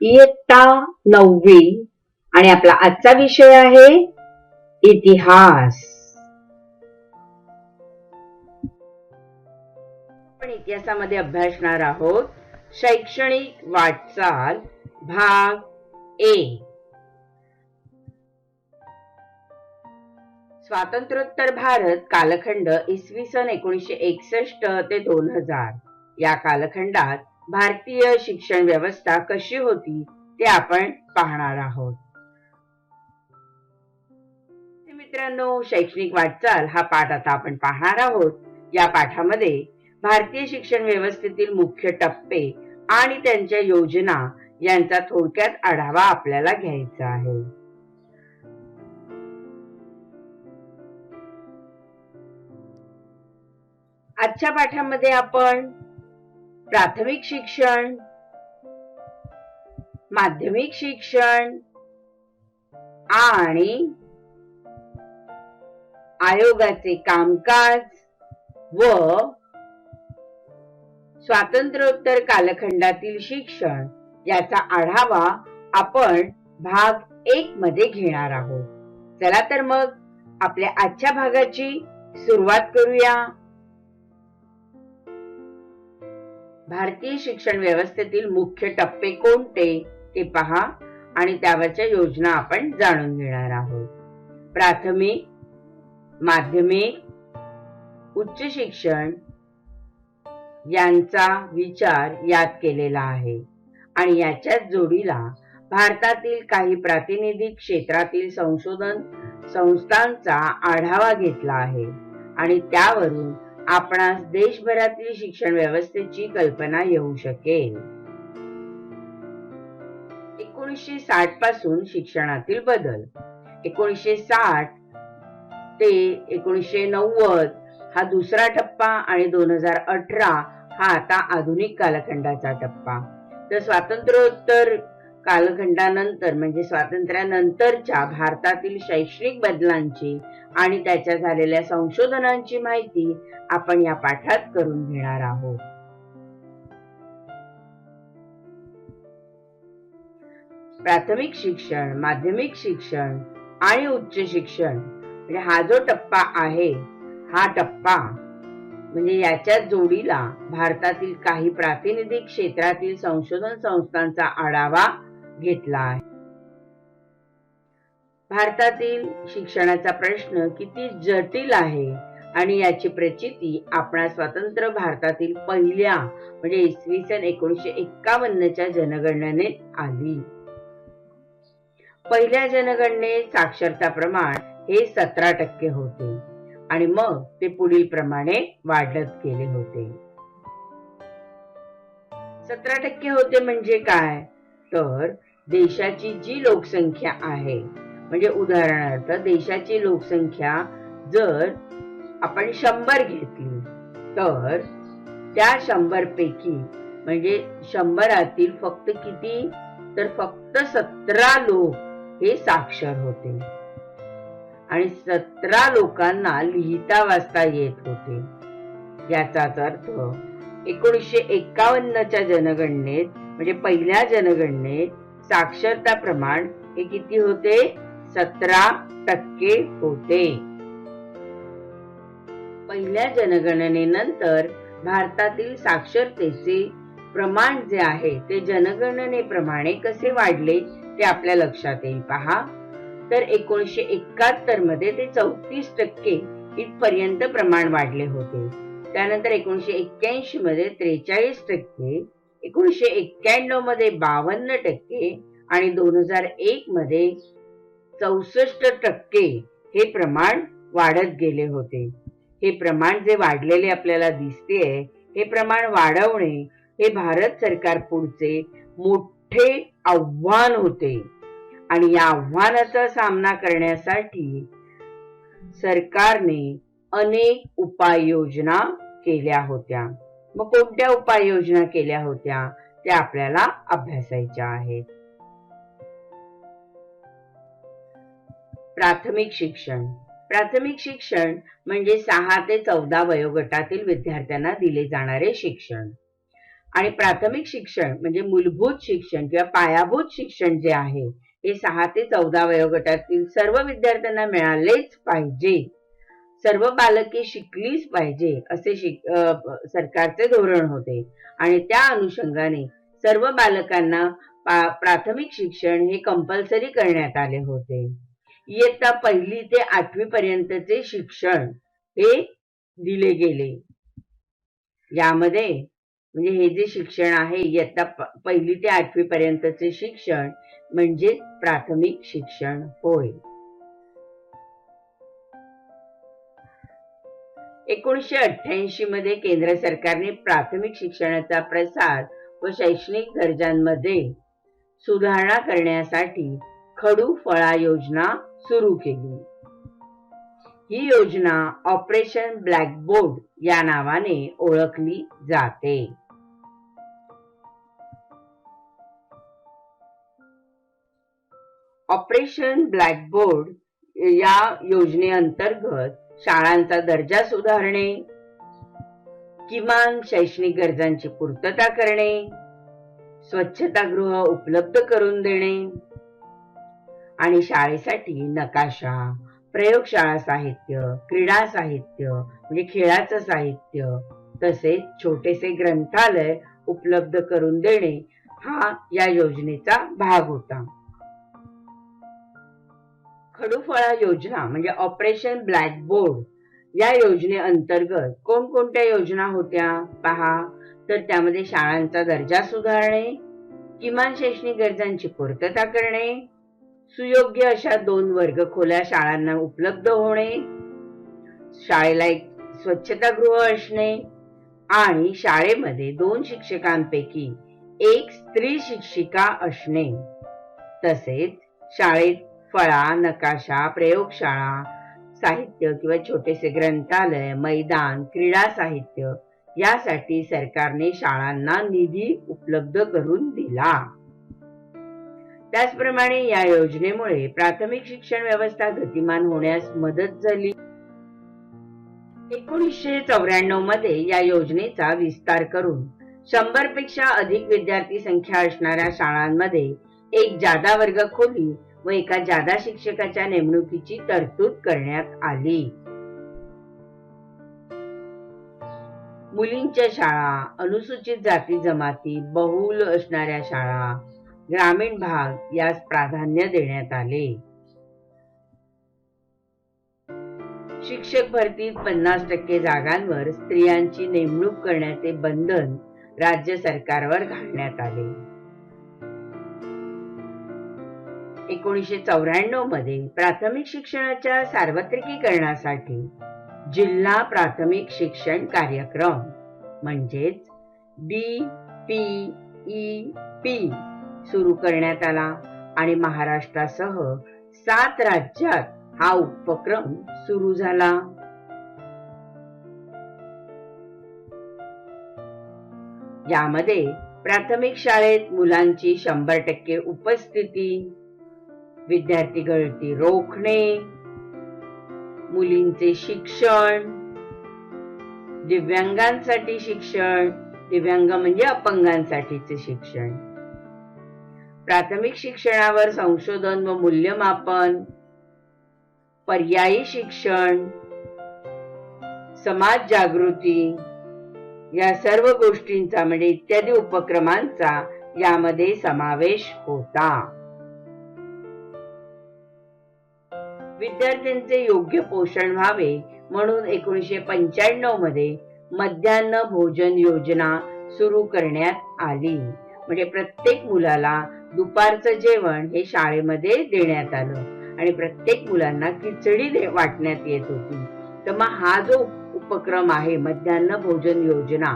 इयत्ता नववी. आणि आपला आजचा विषय आहे इतिहास. आपण इतिहासामध्ये अभ्यासणार आहोत. शैक्षणिक वाटचाल भाग ए. स्वातंत्र्योत्तर भारत कालखंड इसवी सन एकोणीसशे एकसष्ट ते दोन हजार. या कालखंडात भारतीय शिक्षण व्यवस्था कशी होती ते आपण पाहणार आहोत. मित्रांनो शैक्षणिक वाटचाल हा पाठ आता आपण पाहणार आहोत. या पाठामध्ये भारतीय शिक्षण व्यवस्थेतील मुख्य टप्पे आणि त्यांच्या योजना यांचा थोडक्यात आढावा आपल्याला घ्यायचा आहे. आजच्या पाठामध्ये आपण प्राथमिक शिक्षण माध्यमिक शिक्षण आणि आयोगाचे कामकाज व स्वातंत्र्योत्तर कालखंडातील शिक्षण याचा आढावा आपण भाग एक मध्ये घेणार आहोत. चला तर मग आपल्या आजच्या भागाची सुरुवात करूया. भारतीय शिक्षण व्यवस्थेतील मुख्य टप्पे कोणते ते पहा आणि त्यावरच्या योजना आपण जाणून घेणार आहोत. प्राथमिक माध्यमिक उच्च शिक्षण यांचा विचार यात केलेला आहे आणि याच्याच जोडीला भारतातील काही प्रातिनिधिक क्षेत्रातील संशोधन संस्थांचा आढावा घेतला आहे आणि त्यावरून आपणास देशभरातील शिक्षण व्यवस्थेची कल्पना येऊ शकेल. एकोणीसशे साठपासून शिक्षणातील बदल. एकोणीसशे साठ ते एकोणीसशे नव्वद हा दुसरा टप्पा आणि दोन हजार अठरा हा आता आधुनिक कालखंडाचा टप्पा. तर स्वातंत्र्योत्तर कालखंडानंतर म्हणजे स्वातंत्र्यानंतरच्या भारतातील शैक्षणिक बदलांची आणि त्याच्या झालेल्या संशोधनांची माहिती आपण या पाठात करून घेणार आहोत. प्राथमिक शिक्षण माध्यमिक शिक्षण आणि उच्च शिक्षण म्हणजे हा जो टप्पा आहे हा टप्पा म्हणजे याच्या जोडीला भारतातील काही प्रातिनिधिक क्षेत्रातील संशोधन संस्थांचा आढावा घेतला आहे. भारतातील शिक्षणाचा प्रश्न किती जटिल आहे आणि याची प्रचिती आपणा स्वतंत्र भारतातील पहिल्या म्हणजे इसवी सन एकोणीसशे एक्कावन्नच्या जनगणनेत आली. पहिल्या जनगणनेत साक्षरता प्रमाण हे सतरा टक्के होते आणि मग ते पुढील प्रमाणे वाढत गेले होते. सतरा टक्के होते म्हणजे काय? तर देशाची जी लोकसंख्या आहे म्हणजे उदाहरणार्थ देशाची लोकसंख्या जर आपण शंभर घेतली तर त्या शंभर पैकी म्हणजे शंभरातील फक्त किती? तर फक्त सतरा लोक हे साक्षर होते. आणि सतरा लोकांना लिहिता वाचता येत होते. याचाच अर्थ एकोणीसशे एक्कावन्नच्या जनगणनेत म्हणजे पहिल्या जनगणनेत साक्षरता प्रमाण हे किती होते? सतरा टक्के होते. पहिल्या जनगणनेनंतर भारतातील साक्षरतेचे प्रमाण जे आहे ते जनगणनेप्रमाणे कसे वाढले ते आपल्या लक्षात येईल. पहा. तर एकोणीसशे एकाहत्तरमध्ये ते चौतीस टक्के इथपर्यंत प्रमाण वाढले होते. त्यानंतर एकोणीसशे एक्क्याऐंशी मध्ये त्रेचाळीस टक्के एकोणीसशे एक्क्याण्णवमध्ये बावन्न टक्के आणि दोन हजार एक मध्ये चौसष्ट टक्के हे प्रमाण वाढत गेले होते. हे प्रमाण जे वाढलेले आपल्याला दिसते हे प्रमाण वाढवणे हे भारत सरकार पुढचे मोठे आव्हान होते. आणि या आव्हानाचा सामना करण्यासाठी सरकारने अनेक उपाययोजना केल्या होत्या. मग कोणत्या उपाययोजना केल्या होत्या? त्या आपल्याला अभ्यासायच्या आहेत. प्राथमिक शिक्षण. प्राथमिक शिक्षण म्हणजे सहा ते चौदा वयोगटातील विद्यार्थ्यांना दिले जाणारे शिक्षण. आणि प्राथमिक शिक्षण म्हणजे मूलभूत शिक्षण किंवा पायाभूत शिक्षण जे आहे हे सहा ते चौदा वयोगटातील सर्व विद्यार्थ्यांना मिळालेच पाहिजे. सर्व बालके शिकलीच पाहिजे असे शिक सरकारचे धोरण होते. आणि त्या अनुषंगाने सर्व बालकांना प्राथमिक शिक्षण हे कंपल्सरी करण्यात आले होते. इयत्ता पहिली ते आठवी पर्यंतचे शिक्षण हे दिले गेले. यामध्ये म्हणजे हे जे शिक्षण आहे इयत्ता पहिली ते आठवी पर्यंतचे शिक्षण म्हणजे प्राथमिक शिक्षण होय. एकोणीसशे अठ्ठ्याऐंशी मध्ये केंद्र सरकारने प्राथमिक शिक्षणाचा प्रसार व शैक्षणिक दर्जांमध्ये सुधारणा करण्यासाठी खडू फळा योजना सुरू केली. ही योजना ऑपरेशन ब्लॅकबोर्ड या नावाने ओळखली जाते. ऑपरेशन ब्लॅकबोर्ड या योजनेअंतर्गत शाळांचा दर्जा सुधारणे किमान शैक्षणिक गरजांची पूर्तता करणे स्वच्छतागृह उपलब्ध करून देणे आणि शाळेसाठी नकाशा प्रयोगशाळा साहित्य क्रीडा साहित्य म्हणजे खेळाचं साहित्य तसेच छोटेसे ग्रंथालय उपलब्ध करून देणे हा या योजनेचा भाग होता. खडूफळा योजना म्हणजे ऑपरेशन ब्लॅकबोर्ड या योजनेअंतर्गत कोणकोणत्या योजना होत्या पहा. तर त्यामध्ये शाळांचा दर्जा सुधारणे किमान शैक्षणिक गरजांची पूर्तता करणे सुयोग्य अशा दोन वर्ग खोल्या शाळांना उपलब्ध होणे शाळेला एक स्वच्छतागृह असणे आणि शाळेमध्ये दोन शिक्षकांपैकी एक स्त्री शिक्षिका असणे. तसेच शाळेत फळा नकाशा प्रयोगशाळा साहित्य किंवा छोटेसे ग्रंथालय मैदान क्रीडा साहित्य यासाठी सरकारने शाळांना निधी उपलब्ध करून दिला. त्याचप्रमाणे या योजनेमुळे प्राथमिक शिक्षण व्यवस्था गतिमान होण्यास मदत झाली. एकोणीसशे चौऱ्याण्णवमध्ये या योजनेचा विस्तार करून शंभरपेक्षा अधिक विद्यार्थी संख्या असणाऱ्या शाळांमध्ये एक जादा वर्ग खोली व एका जादा शिक्षकाच्या नेमणुकीची तरतूद करण्यात आली. मुलींच्या शाळा अनुसूचित जाती जमाती बहुल असणाऱ्या शाळा ग्रामीण भाग यास प्राधान्य देण्यात आले. शिक्षक भरतीत पन्नास टक्के जागांवर स्त्रियांची नेमणूक करण्याचे बंधन राज्य सरकारवर घालण्यात आले. एकोणीसशे चौऱ्याण्णवमध्ये प्राथमिक शिक्षणाच्या सार्वत्रिकीकरणासाठी जिल्हा प्राथमिक शिक्षण कार्यक्रम म्हणजेच डी पी ई पी सुरू करण्यात आला आणि महाराष्ट्रासह सात राज्यात हा उपक्रम सुरू झाला. यामध्ये प्राथमिक शाळेत मुलांची शंभर टक्के उपस्थिती विद्यार्थी गळती रोखणे मुलींचे शिक्षण दिव्यांगांसाठी शिक्षण दिव्यांग म्हणजे अपंगांसाठीचे शिक्षण. प्राथमिक शिक्षणावर संशोधन व मूल्यमापन पर्यायी शिक्षण समाज जागृती या सर्व गोष्टींचा म्हणजे इत्यादी उपक्रमांचा यामध्ये समावेश होता. विद्यार्थ्यांचे योग्य पोषण व्हावे म्हणून एकोणीसशे पंच्याण्णवमध्ये मध्यान्ह भोजन योजना सुरू करण्यात आली. म्हणजे प्रत्येक मुलाला दुपारचं जेवण हे शाळेमध्ये देण्यात आलं आणि प्रत्येक मुलांना खिचडी वाटण्यात येत होती. तर मग हा जो उपक्रम आहे मध्यान्ह भोजन योजना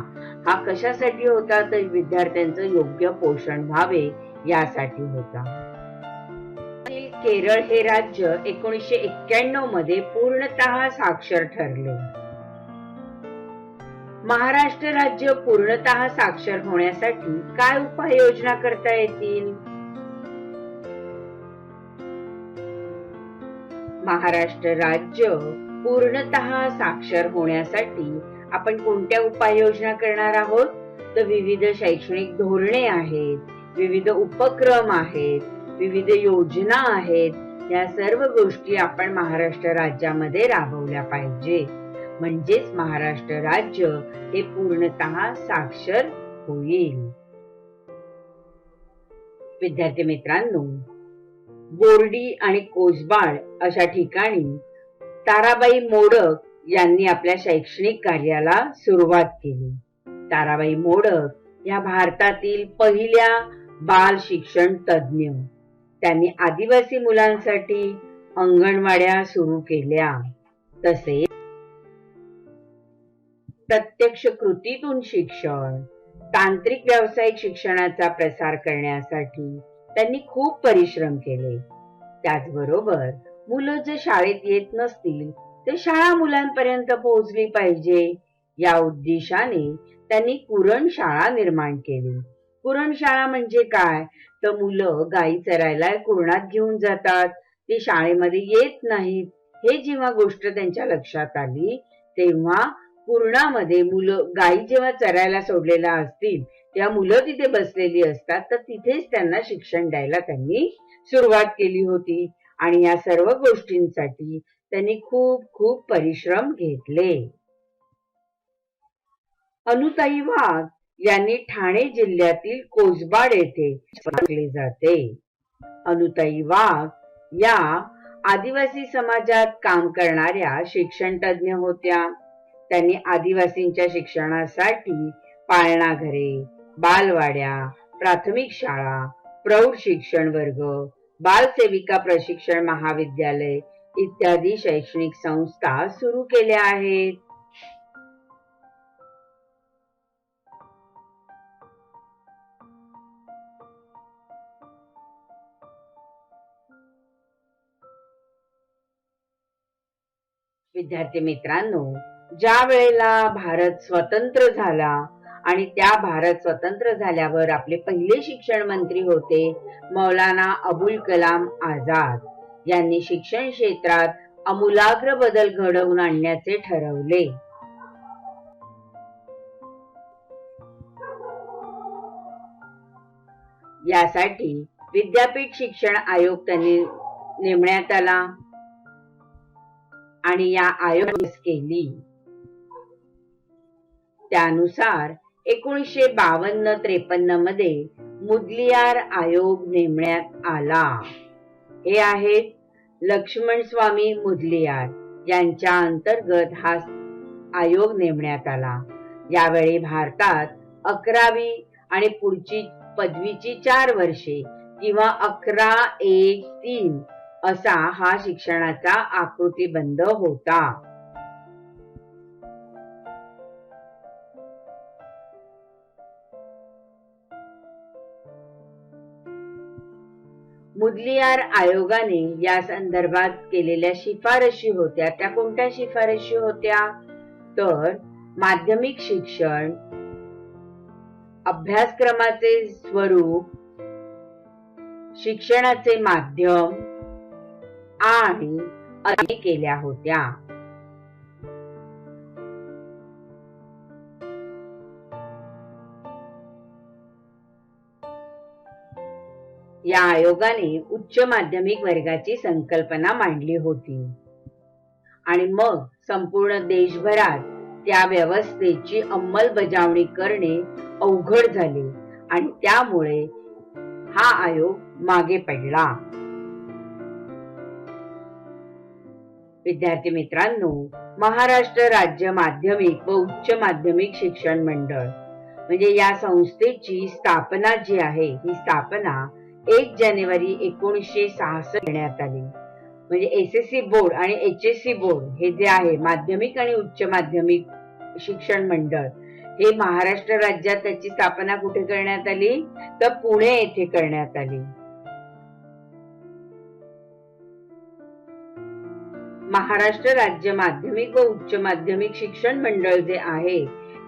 हा कशासाठी होता? तर विद्यार्थ्यांचं योग्य पोषण व्हावे यासाठी होता. केरळ हे राज्य एकोणीसशे एक्क्याण्णवमध्ये पूर्णतः साक्षर ठरले. महाराष्ट्र राज्य पूर्णतः साक्षर होण्यासाठी काय उपाययोजना करता येतील? महाराष्ट्र राज्य पूर्णतः साक्षर होण्यासाठी आपण कोणत्या उपाययोजना करणार आहोत? तर विविध शैक्षणिक धोरणे आहेत विविध उपक्रम आहेत विविध योजना आहेत. या सर्व गोष्टी आपण महाराष्ट्र राज्यामध्ये राबवल्या पाहिजे. म्हणजेच महाराष्ट्र राज्य हे पूर्णतः साक्षर होईल. विद्यार्थी मित्रांनो बोर्डी आणि कोसबाड अशा ठिकाणी ताराबाई मोडक यांनी आपल्या शैक्षणिक कार्याला सुरुवात केली. ताराबाई मोडक या भारतातील पहिल्या बाल शिक्षण तज्ज्ञ. त्यांनी आदिवासी मुलांसाठी अंगणवाड्या सुरू केल्या. तसेच प्रत्यक्ष कृतीतून शिक्षण तांत्रिक व्यावसायिक शिक्षणाचा प्रसार करण्यासाठी त्यांनी खूप परिश्रम केले. त्याचबरोबर मुलं जे शाळेत येत नसतील ते शाळा मुलांपर्यंत पोहोचली पाहिजे या उद्देशाने त्यांनी कुरण शाळा निर्माण केली. कुरण शाळा म्हणजे काय? तर मुलं गायी चरायला कुरणात घेऊन जातात. ती शाळेमध्ये येत नाहीत. हे जेव्हा गोष्ट त्यांच्या लक्षात आली तेव्हा कुरणामध्ये मुलं गायी जेव्हा चरायला सोडलेल्या असतील त्या मुलं तिथे बसलेली असतात तर तिथेच त्यांना शिक्षण द्यायला त्यांनी सुरुवात केली होती. आणि या सर्व गोष्टींसाठी त्यांनी खूप खूप परिश्रम घेतले. अनुताई वाघ यांनी ठाणे जिल्ह्यातील कोसबाड येथे जाते. अनुताई वाघ या आदिवासी समाजात काम करणाऱ्या शिक्षण तज्ञ होत्या. त्यांनी आदिवासींच्या शिक्षणासाठी पाळणा घरे बालवाड्या प्राथमिक शाळा प्रौढ शिक्षण वर्ग बालसेविका प्रशिक्षण महाविद्यालय इत्यादी शैक्षणिक संस्था सुरू केल्या आहेत. विद्यार्थी मित्रांनो ज्या वेळेला भारत स्वतंत्र झाला आणि त्या भारत स्वतंत्र झाल्यावर आपले पहिले शिक्षण मंत्री होते मौलाना अबुल कलाम आझाद. यांनी शिक्षण क्षेत्रात अमूलाग्र बदल घडवून आणण्याचे ठरवले. यासाठी विद्यापीठ शिक्षण आयोग त्यांनी नेमण्यात आला. आणि या आयोग केली. त्यानुसार एकोणीसशे बावन्न त्रेपन्नमध्ये मुदलियार आयोग नेमण्यात आला. हे आहेत लक्ष्मण स्वामी मुदलियार यांच्या अंतर्गत हा आयोग नेमण्यात आला. यावेळी भारतात अकरावी आणि पुढची पदवीची चार वर्षे किंवा अकरा एक तीन असा हा शिक्षणाचा आकृतीबंध होता. मुदलियार आयोगाने या संदर्भात केलेल्या शिफारशी होत्या. त्या कोणत्या शिफारशी होत्या? तर माध्यमिक शिक्षण अभ्यासक्रमाचे स्वरूप शिक्षणाचे माध्यम आणि अटी केल्या होत्या. या आयोगाने उच्च माध्यमिक वर्गाची संकल्पना मांडली होती. आणि मग संपूर्ण देशभरात त्या व्यवस्थेची अंमलबजावणी करणे अवघड झाले आणि त्यामुळे हा आयोग मागे पडला. विद्यार्थी मित्रांनो महाराष्ट्र राज्य माध्यमिक व उच्च माध्यमिक शिक्षण मंडळ. म्हणजे या संस्थेची स्थापना जी आहे ही स्थापना एक जानेवारी एकोणीसशे सहासष्ट करण्यात आली. म्हणजे एस एस सी बोर्ड आणि एच एस सी बोर्ड हे जे आहे माध्यमिक आणि उच्च माध्यमिक शिक्षण मंडळ हे महाराष्ट्र राज्यात त्याची स्थापना कुठे करण्यात आली? तर पुणे येथे करण्यात आली. महाराष्ट्र राज्य माध्यमिक व उच्च माध्यमिक शिक्षण मंडळ जे आहे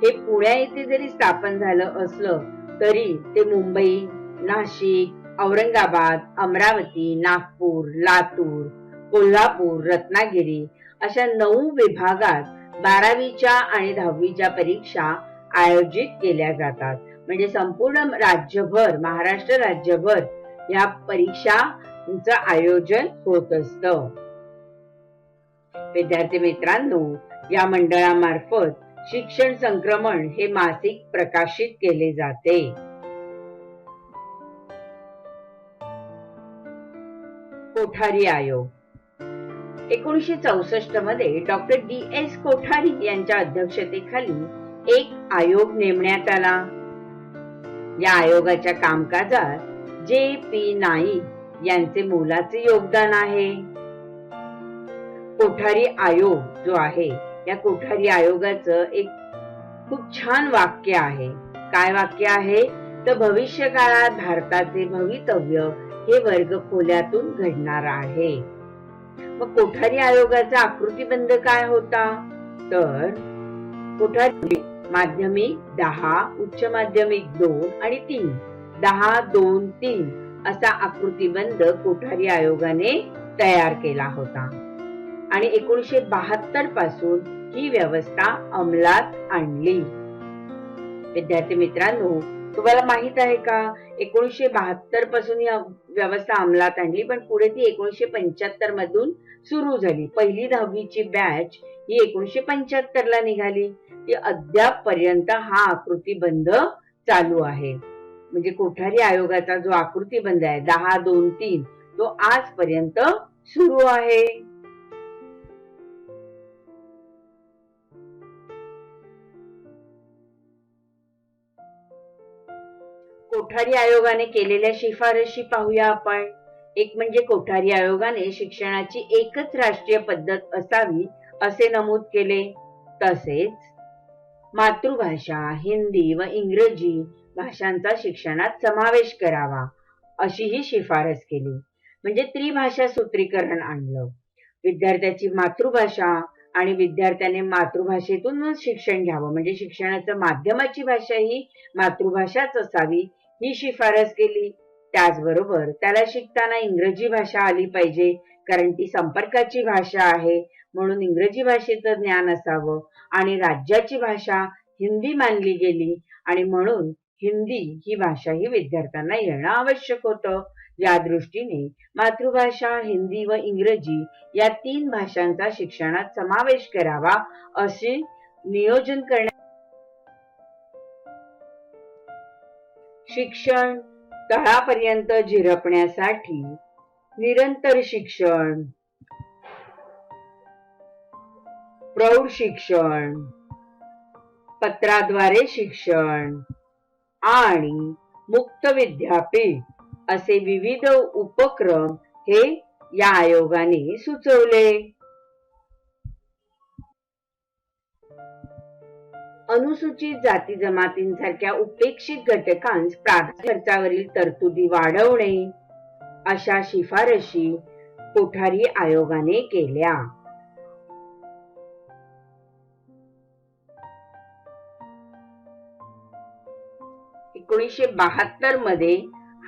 हे पुण्या येथे जरी स्थापन झालं असलं तरी ते मुंबई नाशिक औरंगाबाद अमरावती नागपूर लातूर कोल्हापूर रत्नागिरी अशा नऊ विभागात बारावीच्या आणि दहावीच्या परीक्षा आयोजित केल्या जातात. म्हणजे संपूर्ण राज्यभर महाराष्ट्र राज्यभर या परीक्षांचं आयोजन होत असतं. विद्यार्थी मित्रांनो या मंडळामार्फत शिक्षण संक्रमण हे मासिक प्रकाशित केले जाते. कोठारी आयोग. एकोणीसशे चौसष्टमध्ये डॉक्टर डी एस कोठारी यांच्या अध्यक्षतेखाली एक आयोग नेमण्यात आला. या आयोगाच्या कामकाजात जे पी नाईक यांचे मोलाचे योगदान आहे. कोठारी आयोग जो आहे या कोठारी आयोगाचं एक खूप छान वाक्य आहे. काय वाक्य आहे? तर भविष्य काळात भारताचे भवितव्य हे वर्ग खोल्यातून घडणार आहे. मग कोठारी आयोगाचा आकृतीबंध काय होता? तर कोठारी माध्यमिक दहा उच्च माध्यमिक दोन आणि तीन. दहा दोन तीन असा आकृतीबंध कोठारी आयोगाने तयार केला होता. आणि एकोणीशे बहात्तरपासून ही व्यवस्था अंमलात आणली. विद्यार्थी मित्रांनो तुम्हाला माहीत आहे का? एकोणीशे बहात्तरपासून ही व्यवस्था अंमलात आणली पण पुढे ती एकोणीशे पंच्याहत्तर मधून सुरू झाली. पहिली दहावीची बॅच ही एकोणीशे पंच्याहत्तर ला निघाली. ती अद्याप पर्यंत हा आकृतीबंध चालू आहे. म्हणजे कोठारी आयोगाचा जो आकृतीबंध आहे दहा दोन तीन तो आजपर्यंत सुरू आहे. कोठारी आयोगाने केलेल्या शिफारशी पाहूया आपण. एक म्हणजे कोठारी आयोगाने शिक्षणाची एकच राष्ट्रीय पद्धत असावी असे नमूद केले. तसेच मातृभाषा हिंदी व इंग्रजी भाषांचा शिक्षणात समावेश करावा अशी ही शिफारस केली. म्हणजे त्रिभाषा सूत्रीकरण आणलं. विद्यार्थ्याची मातृभाषा आणि विद्यार्थ्याने मातृभाषेतूनच शिक्षण घ्यावं. म्हणजे शिक्षणाचं माध्यमाची भाषा ही मातृभाषाच असावी ही शिफारस केली. त्याचबरोबर त्याला शिकताना इंग्रजी भाषा आली पाहिजे कारण ती संपर्काची भाषा आहे. म्हणून इंग्रजी भाषेचं ज्ञान असावं आणि राज्याची भाषा हिंदी मानली गेली आणि म्हणून हिंदी ही भाषा ही विद्यार्थ्यांना येणं आवश्यक होतं. या दृष्टीने मातृभाषा हिंदी व इंग्रजी या तीन भाषांचा शिक्षणात समावेश करावा असे नियोजन करण्यात शिक्षण तळापर्यंत झिरपण्यासाठी निरंतर शिक्षण. प्रौढ शिक्षण. पत्राद्वारे शिक्षण. आणि मुक्त विद्यापीठ असे विविध उपक्रम हे या आयोगाने सुचवले. अनुसूचित जाती जमातींसारख्या उपेक्षित घटकांस प्राधान्य खर्चावरील तरतुदी वाढवणे अशा शिफारशी कोठारी आयोगाने केल्या. एकोणीसशे बहात्तरमध्ये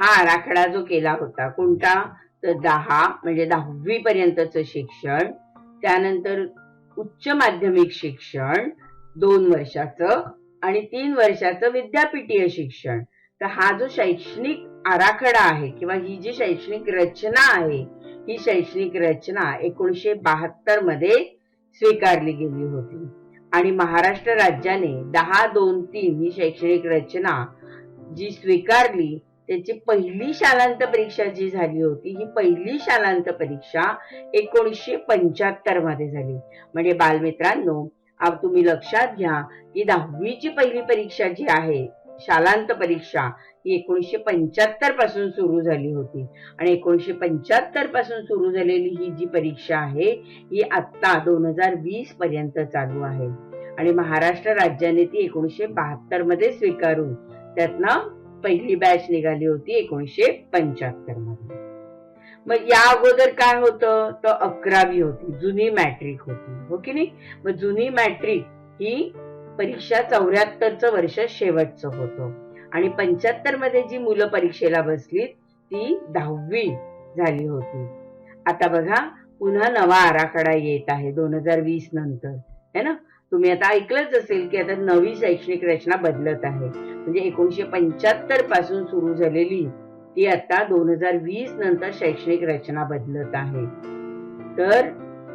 हा आराखडा जो केला होता कोणता? तर दहा म्हणजे दहावी पर्यंतच शिक्षण. त्यानंतर उच्च माध्यमिक शिक्षण दोन वर्षाचं आणि तीन वर्षाचं विद्यापीठीय शिक्षण. तर हा जो शैक्षणिक आराखडा आहे किंवा ही जी शैक्षणिक रचना आहे ही शैक्षणिक रचना एकोणीशे बहात्तरमध्ये स्वीकारली गेली होती. आणि महाराष्ट्र राज्याने दहा दोन तीन ही शैक्षणिक रचना जी स्वीकारली त्याची पहिली शालांत परीक्षा जी झाली होती ही पहिली शालांत परीक्षा एकोणीसशे पंच्याहत्तरमध्ये झाली. म्हणजे बालमित्रांनो तुम्ही लक्षात घ्या की दहावीची पहिली परीक्षा जी आहे शालांत परीक्षा ही एकोणीसशे पंच्याहत्तरपासून सुरू झाली होती. आणि एकोणीसशे पंच्याहत्तरपासून सुरू झालेली ही जी परीक्षा आहे ही आता दोन हजार वीस पर्यंत चालू आहे. आणि महाराष्ट्र राज्याने ती एकोणीसशे बहात्तरमध्ये स्वीकारून त्यातनं पहिली बॅच निघाली होती एकोणीसशे पंच्याहत्तरमध्ये. मग या अगोदर काय होतं? तर अकरावी होती जुनी मॅट्रिक होती. हो की नाही? मग जुनी मॅट्रिक ही परीक्षा चौऱ्याहत्तरचं वर्ष शेवटचं होतं. आणि पंच्याहत्तरमध्ये जी मुलं परीक्षेला बसली ती दहावी झाली होती. आता बघा पुन्हा नवा आराखडा येत आहे दोन हजार वीस नंतर. है ना? तुम्ही आता ऐकलंच असेल की आता नवी शैक्षणिक रचना बदलत आहे. म्हणजे एकोणीशे पंच्याहत्तरपासून सुरू झालेली ती आता दोन हजार वीस नंतर शैक्षणिक रचना बदलत आहे. तर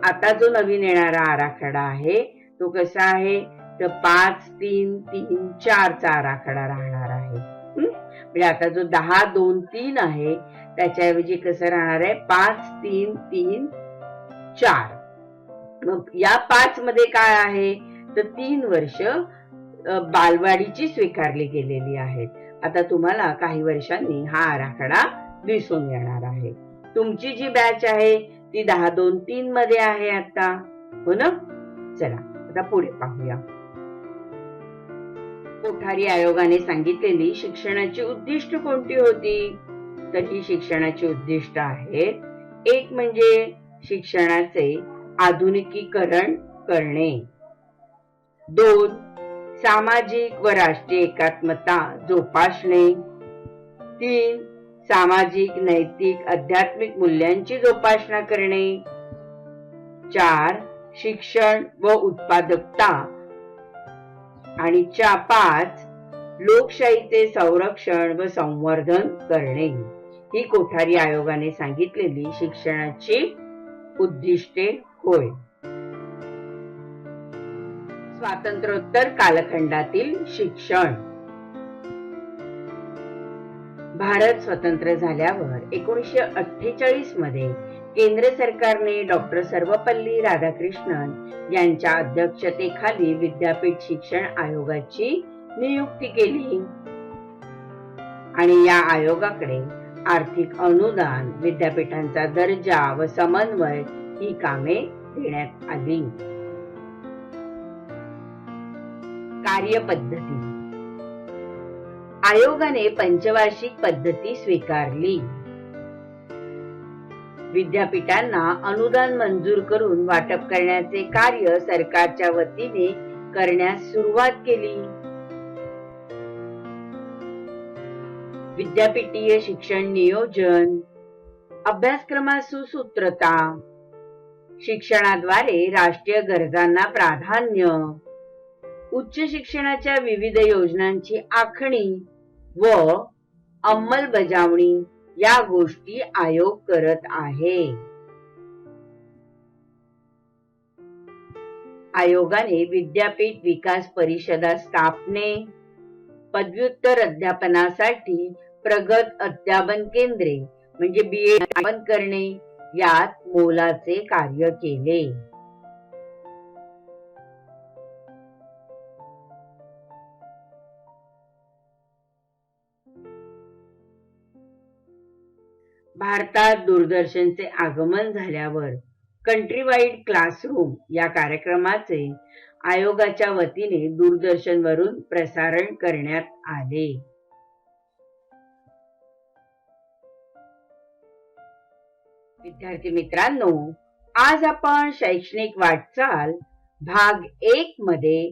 आता जो नवीन येणारा आराखडा आहे तो कसा आहे? तर पाच तीन तीन चारचा आराखडा राहणार आहे. म्हणजे आता जो दहा दोन तीन आहे त्याच्याऐवजी कसं राहणार आहे? पाच तीन तीन चार. मग या पाच मध्ये काय आहे? तर तीन वर्ष बालवाडीची स्वीकारली गेलेली आहेत. आता तुम्हाला काही वर्षांनी हा आराखडा दिसून येणार आहे. तुमची जी बॅच आहे ती दहा दोन तीन मध्ये आहे आता. हो ना? चला आता पुढे पाहूया. कोठारी आयोगाने सांगितलेली शिक्षणाची उद्दिष्ट कोणती होती? तर ही शिक्षणाची उद्दिष्ट आहेत एक म्हणजे शिक्षणाचे आधुनिकीकरण करणे. दोन सामाजिक व राष्ट्रीय एकात्मता जोपासणे. तीन सामाजिक नैतिक आध्यात्मिक मूल्यांची जोपासना करणे. चार शिक्षण व उत्पादकता. आणि चा पाच लोकशाहीचे संरक्षण व संवर्धन करणे. ही कोठारी आयोगाने सांगितलेली शिक्षणाची उद्दिष्टे होय. स्वातंत्र्योत्तर कालखंडातील शिक्षण. भारत स्वतंत्र झाल्यावर एकोणीसशे अठ्ठेचाळीसमध्ये केंद्र सरकारने डॉक्टर सर्वपल्ली राधाकृष्णन यांच्या अध्यक्षतेखाली विद्यापीठ शिक्षण आयोगाची नियुक्ती केली. आणि या आयोगाकडे आर्थिक अनुदान विद्यापीठांचा दर्जा व समन्वय ही कामे देण्यात आली. कार्यपद्धती. आयोगाने पंचवार्षिक पद्धती स्वीकारली. विद्यापीठांना अनुदान मंजूर करून वाटप करण्याचे कार्य सरकारच्या वतीने करण्यास सुरुवात केली. विद्यापीठीय शिक्षण नियोजन अभ्यासक्रमात सुसूत्रता शिक्षणाद्वारे राष्ट्रीय गरजांना प्राधान्य उच्च शिक्षणाच्या विविध योजनांची आखणी व अंमलबजावणी या गोष्टी आयोग करत आहे आयोगाने विद्यापीठ विकास परिषदा स्थापने पदव्युत्तर अध्यापनासाठी प्रगत अध्यापन केंद्रे म्हणजे बी एड करणे यात मोलाचे कार्य केले भारतात दूरदर्शनचे आगमन झाल्यावर कंट्री वाईड क्लासरूम या कार्यक्रमाचे आयोगाच्या वतीने दूरदर्शनवरून प्रसारण करण्यात आले. विद्यार्थी मित्रांनो आज आपण शैक्षणिक वाटचाल भाग एक मध्ये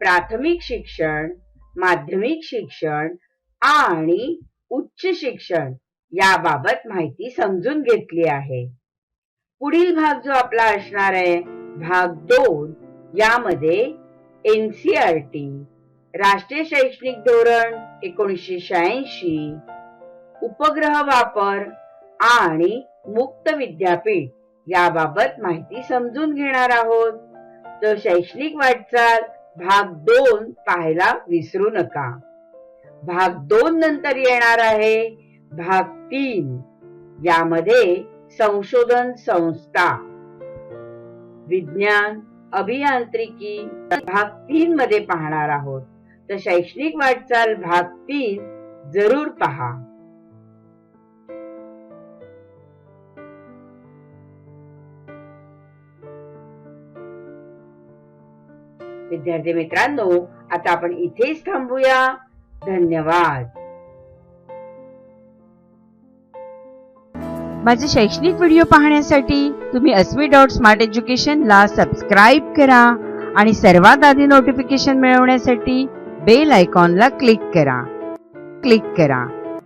प्राथमिक शिक्षण माध्यमिक शिक्षण आणि उच्च शिक्षण याबाबत माहिती समजून घेतली आहे. पुढील भाग जो आपला असणार आहे भाग दोन यामध्ये एनसीआरटी राष्ट्रीय शैक्षणिक धोरण एकोणीसशे शहाऐंशी उपग्रह वापर आणि मुक्त विद्यापीठ याबाबत माहिती समजून घेणार आहोत. तर शैक्षणिक वाटचाल भाग दोन पाहायला विसरू नका. भाग दोन नंतर येणार आहे भाग तीन. यामध्ये संशोधन संस्था. विज्ञान अभियांत्रिकी भाग तीन मध्ये पाहणार आहोत. तर शैक्षणिक वाटचाल भाग तीन जरूर पहा. विद्यार्थी मित्रांनो आता आपण इथेच थांबूया. धन्यवाद. माझे शैक्षणिक व्हिडिओ पाहण्यासाठी तुम्ही अस्वी डॉट स्मार्ट एज्युकेशनला सबस्क्राईब करा आणि सर्वात आधी नोटिफिकेशन मिळवण्यासाठी बेल आयकॉनला क्लिक करा. क्लिक करा.